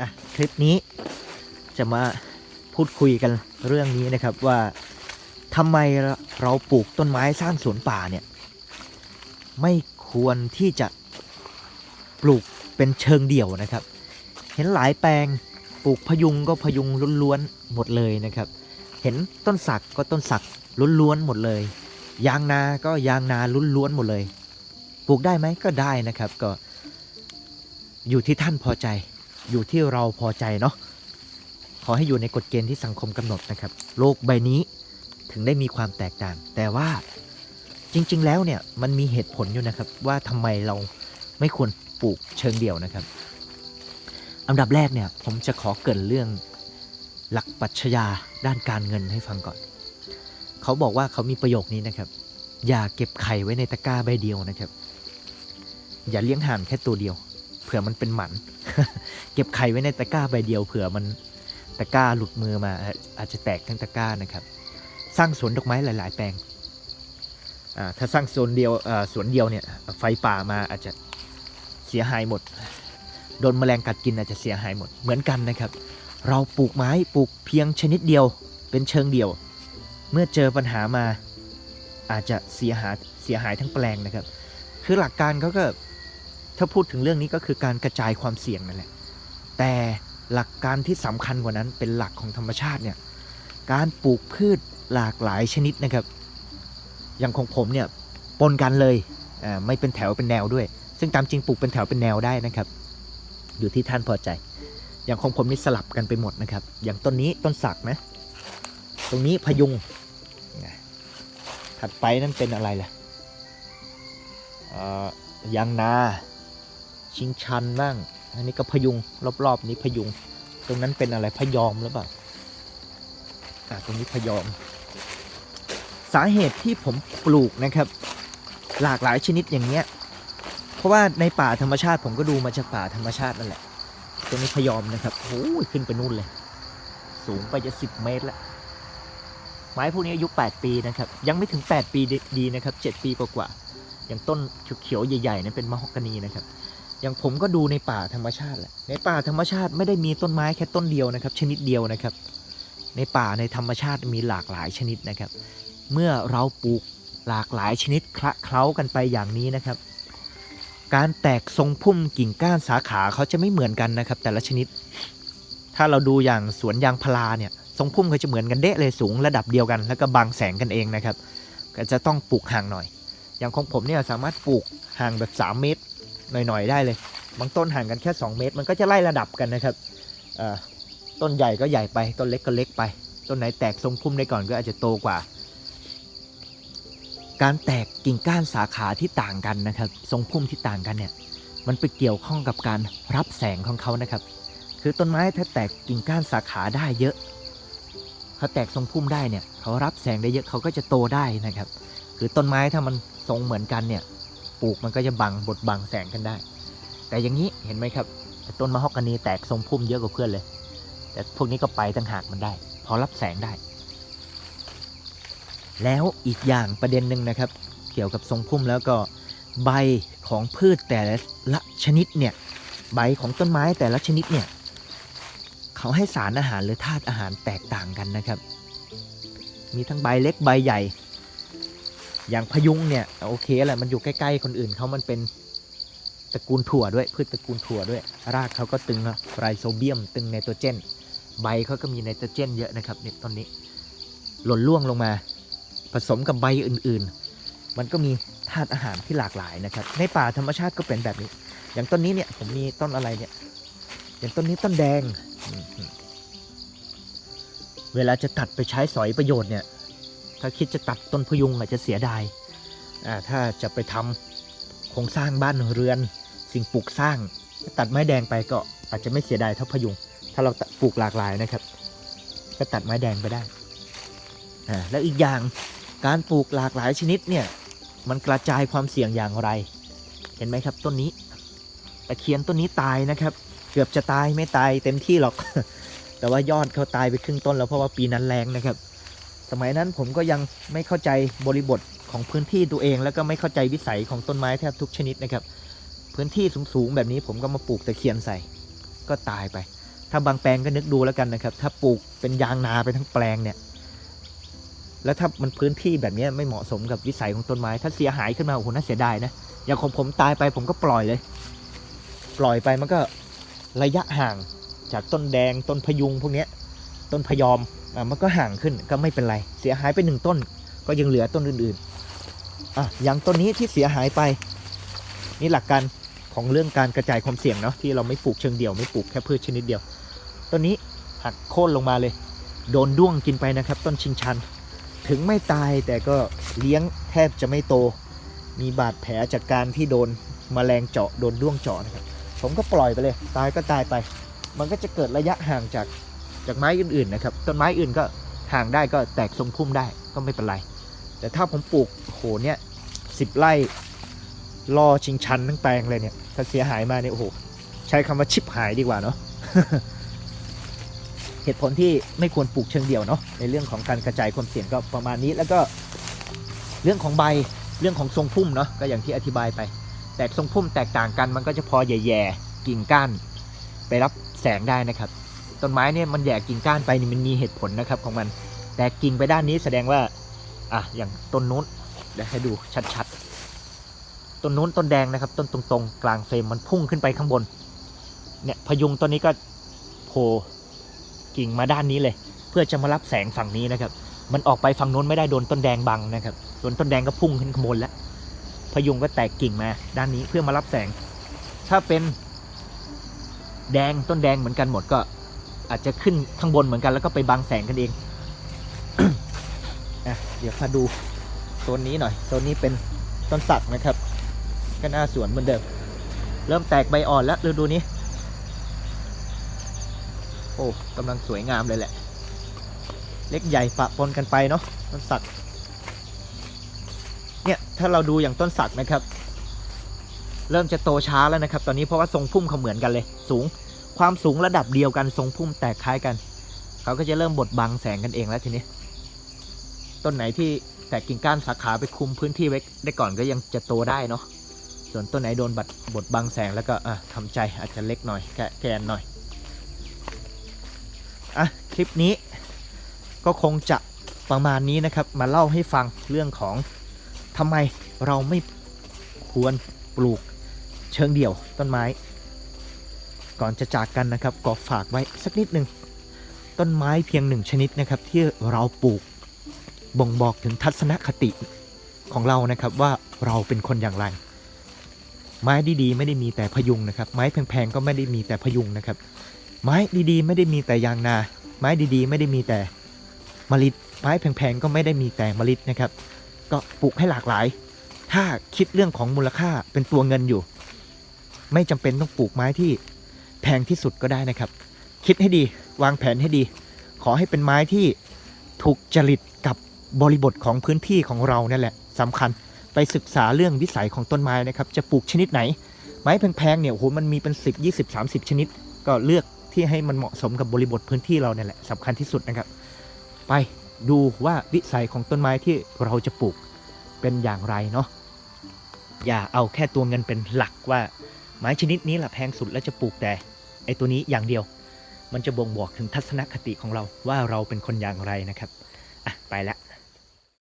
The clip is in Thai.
อะคลิปนี้จะมาพูดคุยกันเรื่องนี้นะครับว่าทำไมเราปลูกต้นไม้สร้างสวนป่าเนี่ยไม่ควรที่จะปลูกเป็นเชิงเดี่ยวนะครับ เห็นหลายแปลงปลูกพยุงก็พยุงล้วนๆหมดเลยนะครับ เห็นต้นสักก็ต้นสักล้วนๆหมดเลย ยางนาก็ยางนาล้วนๆหมดเลย ปลูกได้ไหมก็ได้นะครับก็อยู่ที่ท่านพอใจ อยู่ที่เราพอใจเนาะขอให้อยู่ในกฎเกณฑ์ที่สังคมกำหนดนะครับ โลกใบนี้ถึงได้มีความแตกต่าง แต่ว่าจริง ๆ แล้วเนี่ยมันมีเหตุผลอยู่นะครับ ว่าทำไมเราไม่ควรปลูกเชิงเดี่ยวนะครับ อันดับแรกเนี่ยผมจะขอเกินเรื่องหลักปัชญาด้านการเงินให้ฟังก่อน เขาบอกว่าเขามีประโยคนี้นะครับ อย่าเก็บไข่ไว้ในตะกร้าใบเดียวนะครับ อย่าเลี้ยงห่านแค่ตัวเดียว เผื่อมันเป็นหมัน เก็บไข่ไว้ในตะกร้าใบเดียวเผื่อมันตะกร้าหลุดมือมาอาจจะแตกทั้งตะกร้านะครับ สร้างสวนดอกไม้หลาย ๆ แปลงถ้าสร้างสวนเดียวสวนเดียวเนี่ยไฟป่ามาอาจจะเสียหายหมด โดนแมลงกัดกินอาจจะเสียหายหมดเหมือนกันนะครับ เราปลูกไม้ปลูกเพียงชนิดเดียว เป็นเชิงเดียว เมื่อเจอปัญหามาอาจจะเสียหายเสียหายทั้งแปลงนะครับ คือหลักการเขาก็ถ้าพูดถึงเรื่องนี้ก็คือการกระจายความเสี่ยงนั่นแหละ แต่หลักการที่สำคัญกว่านั้นเป็นหลักของธรรมชาติเนี่ยการปลูกพืชหลากหลายชนิดนะครับ อย่างของผมเนี่ยปนกันเลยไม่เป็นแถวเป็นแนวด้วย ซึ่งตามจริงปลูกเป็นแถวเป็นแนวได้นะครับ อยู่ที่ท่านพอใจ อย่างของผมนี่สลับกันไปหมดนะครับ อย่างต้นนี้ต้นสักนะ ตรงนี้พยุงถัดไปนั่นเป็นอะไรล่ะยางนา ชิงชันบ้าง อันนี้ก็พยุงรอบๆนี้พยุง ตรงนั้นเป็นอะไรพยอมหรือเปล่าอ่าตรงนี้พยอม สาเหตุที่ผมปลูกนะครับ หลากหลายชนิดอย่างเงี้ย เพราะว่าในป่าธรรมชาติผมก็ดูมาจากป่าธรรมชาตินั่นแหละ ตรงนี้พยอมนะครับโอ้ยขึ้นไปนู่นเลย สูงไปจะสิบเมตรแล้วไม้พวกนี้อายุ 8 ปีนะครับ ยังไม่ถึง 8 ปีดีดีนะครับ 7 ปีกว่าๆอย่างต้นเขียวๆใหญ่ๆนั้นเป็นมะฮอกกานีนะครับ อย่างผมก็ดูในป่าธรรมชาติแหละในป่าธรรมชาติไม่ได้มีต้นไม้แค่ต้นเดียวนะครับ ชนิดเดียวนะครับ ในป่าในธรรมชาติมีหลากหลายชนิดนะครับ เมื่อเราปลูกหลากหลายชนิดคละเคล้ากันไปอย่างนี้นะครับ การแตกทรงพุ่มกิ่งก้านสาขาเขาจะไม่เหมือนกันนะครับ แต่ละชนิด ถ้าเราดูอย่างสวนยางพาราเนี่ยทรงพุ่มเขาจะเหมือนกันเดะเลยสูงระดับเดียวกัน แล้วก็บังแสงกันเองนะครับ ก็จะต้องปลูกห่างหน่อย อย่างของผมเนี่ยสามารถปลูกห่างแบบ 3 เมตร หน่อยๆได้เลย บางต้นห่างกันแค่ 2 เมตร มันก็จะไล่ระดับกันนะครับต้นใหญ่ก็ใหญ่ไป ต้นเล็กก็เล็กไป ต้นไหนแตกทรงพุ่มได้ก่อนก็อาจจะโตกว่า การแตกกิ่งก้านสาขาที่ต่างกันนะครับ ทรงพุ่มที่ต่างกันเนี่ย มันไปเกี่ยวข้องกับการรับแสงของเขานะครับ คือต้นไม้ถ้าแตกกิ่งก้านสาขาได้เยอะ เขาแตกทรงพุ่มได้เนี่ย เขารับแสงได้เยอะเขาก็จะโตได้นะครับ คือต้นไม้ถ้ามันทรงเหมือนกันเนี่ย ปลูกมันก็จะบังบดบังแสงกันได้ แต่อย่างนี้เห็นไหมครับต้นมะฮอกกานีแตกทรงพุ่มเยอะกว่าเพื่อนเลย แต่พวกนี้ก็ไปต่างหากมันได้ พอรับแสงได้ แล้วอีกอย่างประเด็นหนึ่งนะครับ เกี่ยวกับทรงพุ่มแล้วก็ใบของพืชแต่ละชนิดเนี่ยใบของต้นไม้แต่ละชนิดเนี่ยเขาให้สารอาหารหรือธาตุอาหารแตกต่างกันนะครับ มีทั้งใบเล็กใบใหญ่ อย่างพยุงเนี่ยโอเคแหละมันอยู่ใกล้ๆคนอื่นเขามันเป็นตระกูลถั่วด้วยพืชตระกูลถั่วด้วย รากเขาก็ตึงไรโซเบียม ตึงไนโตรเจน ใบเขาก็มีไนโตรเจนเยอะนะครับเนี่ยต้นนี้ หล่นล่วงลงมา ผสมกับใบอื่นๆ มันก็มีธาตุอาหารที่หลากหลายนะครับ ในป่าธรรมชาติก็เป็นแบบนี้ อย่างต้นนี้เนี่ยผมมีต้นอะไรเนี่ย อย่างต้นนี้ต้นแดง เวลาจะตัดไปใช้สอยประโยชน์เนี่ย ถ้าคิดจะตัดต้นพยุงอาจจะเสียดายถ้าจะไปทำโครงสร้างบ้านเรือน สิ่งปลูกสร้าง ตัดไม้แดงไปก็อาจจะไม่เสียดายเท่าพยุง ถ้าเราปลูกหลากหลายนะครับ ก็ตัดไม้แดงไปได้แล้วอีกอย่างการปลูกหลากหลายชนิดเนี่ยมันกระจายความเสี่ยงอย่างไร เห็นไหมครับต้นนี้ตะเคียนต้นนี้ตายนะครับ เกือบจะตายไม่ตายเต็มที่หรอก แต่ว่ายอดเขาตายไปครึ่งต้นแล้วเพราะว่าปีนั้นแรงนะครับ สมัยนั้นผมก็ยังไม่เข้าใจบริบทของพื้นที่ตัวเอง แล้วก็ไม่เข้าใจวิสัยของต้นไม้แทบทุกชนิดนะครับ พื้นที่สูงๆแบบนี้ผมก็มาปลูกตะเคียนใส่ก็ตายไป ถ้าบางแปลงก็นึกดูแล้วกันนะครับ ถ้าปลูกเป็นยางนาไปทั้งแปลงเนี่ย แล้วถ้ามันพื้นที่แบบนี้ไม่เหมาะสมกับวิสัยของต้นไม้ ถ้าเสียหายขึ้นมาโอ้โหน่าเสียดายนะอย่างของผมตายไปผมก็ปล่อยเลย ปล่อยไปมันก็ระยะห่างจากต้นแดงต้นพยุงพวกนี้ต้นพยอม มันก็ห่างขึ้นก็ไม่เป็นไร เสียหายไปหนึ่งต้น ก็ยังเหลือต้นอื่นๆอะอย่างต้นนี้ที่เสียหายไป นี่หลักการของเรื่องการกระจายความเสี่ยงเนาะที่เราไม่ปลูกเชิงเดี่ยวไม่ปลูกแค่พืชชนิดเดียว ต้นนี้หักโค่นลงมาเลย โดนด้วงกินไปนะครับ ต้นชิงชัน ถึงไม่ตายแต่ก็เลี้ยงแทบจะไม่โต มีบาดแผลจากการที่โดนมแมลงเจาะโดนด้วงเจาะนะครับ ผมก็ปล่อยไปเลย ตายก็ตายไป มันก็จะเกิดระยะห่างจาก จากไม้อื่นๆนะครับ ต้นไม้อื่นก็ห่างได้ก็แตกทรงพุ่มได้ก็ไม่เป็นไร แต่ถ้าผมปลูกโหเนี่ยสิบไร่ล่อชิงชันทั้งแปลงเลยเนี่ย ถ้าเสียหายมาเนี่ยโอ้โหใช้คำว่าชิบหายดีกว่าเนาะเหตุผลที่ไม่ควรปลูกเชิงเดี่ยวเนาะในเรื่องของการกระจายความเสี่ยงก็ประมาณนี้ แล้วก็เรื่องของใบเรื่องของทรงพุ่มเนาะก็อย่างที่อธิบายไป แตกทรงพุ่มแตกต่างกันมันก็จะพอแย่ๆกิ่งก้าน ไปรับแสงได้นะครับ ต้นไม้เนี่ยมันแย่กิ่งก้านไปนี่มันมีเหตุผลนะครับของมันแต่กิ่งไปด้านนี้แสดงว่าอะอย่างต้นนู้นเดี๋ยวให้ดูชัดๆต้นนู้นต้นแดงนะครับ ต้นตรงๆ กลางเฟรมมันพุ่งขึ้นไปข้างบนเนี่ยพยุงต้นนี้ก็โผล่กิ่งมาด้านนี้เลย เพื่อจะมารับแสงฝั่งนี้นะครับ มันออกไปฝั่งนู้นไม่ได้โดนต้นแดงบังนะครับโดนต้นแดงก็พุ่งขึ้นข้างบนแล้วพยุงก็แตกกิ่งมาด้านนี้เพื่อมารับแสง ถ้าเป็นแดงต้นแดงเหมือนกันหมดก็ อาจจะขึ้นข้างบนเหมือนกันแล้วก็ไปบังแสงกันเองอะเดี๋ยวมาดูโซนนี้หน่อยโซนนี้เป็นต้นสักนะครับ ก็หน้าสวนเหมือนเดิม เริ่มแตกใบอ่อนแล้วฤดูนี้ โอ้กำลังสวยงามเลยแหละ เล็กใหญ่ปะปนกันไปเนาะต้นสักเนี่ยถ้าเราดูอย่างต้นสักนะครับ เริ่มจะโตช้าแล้วนะครับ ตอนนี้เพราะว่าทรงพุ่มเขาเหมือนกันเลย สูง ความสูงระดับเดียวกันทรงพุ่มแตกคล้ายกัน เขาก็จะเริ่มบดบังแสงกันเองแล้วทีนี้ ต้นไหนที่แตกกิ่งก้านสาขาไปคุมพื้นที่ไว้ได้ก่อนก็ยังจะโตได้เนาะ ส่วนต้นไหนโดนบัดบดบังแสงแล้วก็อะทำใจอาจจะเล็กหน่อยแกแกนหน่อย อะคลิปนี้ก็คงจะประมาณนี้นะครับมาเล่าให้ฟังเรื่องของทำไมเราไม่ควรปลูกเชิงเดี่ยวต้นไม้ ก่อนจะจากกันนะครับก็ฝากไว้สักนิดหนึ่งต้นไม้เพียงหนึ่งชนิดนะครับที่เราปลูกบ่งบอกถึงทัศนคติของเรานะครับว่าเราเป็นคนอย่างไร ไม้ดีๆ ไม่ได้มีแต่พยุงนะครับ ไม้แพงๆก็ไม่ได้มีแต่พยุงนะครับ ไม้ดีๆ ไม่ได้มีแต่ยางนา ไม้ดีๆ ไม่ได้มีแต่มะลิไม้แพงๆก็ไม่ได้มีแต่มะลินะครับ ก็ปลูกให้หลากหลาย ถ้าคิดเรื่องของมูลค่าเป็นตัวเงินอยู่ ไม่จำเป็นต้องปลูกไม้ที่ พงที่สุดก็ได้นะครับ คิดให้ดีวางแผนให้ดี ขอให้เป็นไม้ที่ถูกจริตกับบริบทของพื้นที่ของเรานั่นแหละสำคัญไปศึกษาเรื่องวิสัยของต้นไม้นะครับจะปลูกชนิดไหน ไม้แพงๆเนี่ยโอ้โหมันมีเป็น 10 20 30 ชนิด ก็เลือกที่ให้มันเหมาะสมกับบริบทพื้นที่เราเนี่ยแหละสำคัญที่สุดนะครับ ไปดูว่าวิสัยของต้นไม้ที่เราจะปลูกเป็นอย่างไรเนาะอย่าเอาแค่ตัวเงินเป็นหลักว่าไม้ชนิดนี้แหละแพงสุดแล้วจะปลูกแต่ ไอ้ตัวนี้อย่างเดียว มันจะบ่งบอกถึงทัศนคติของเราว่าเราเป็นคนอย่างไรนะครับ อะ ไปละ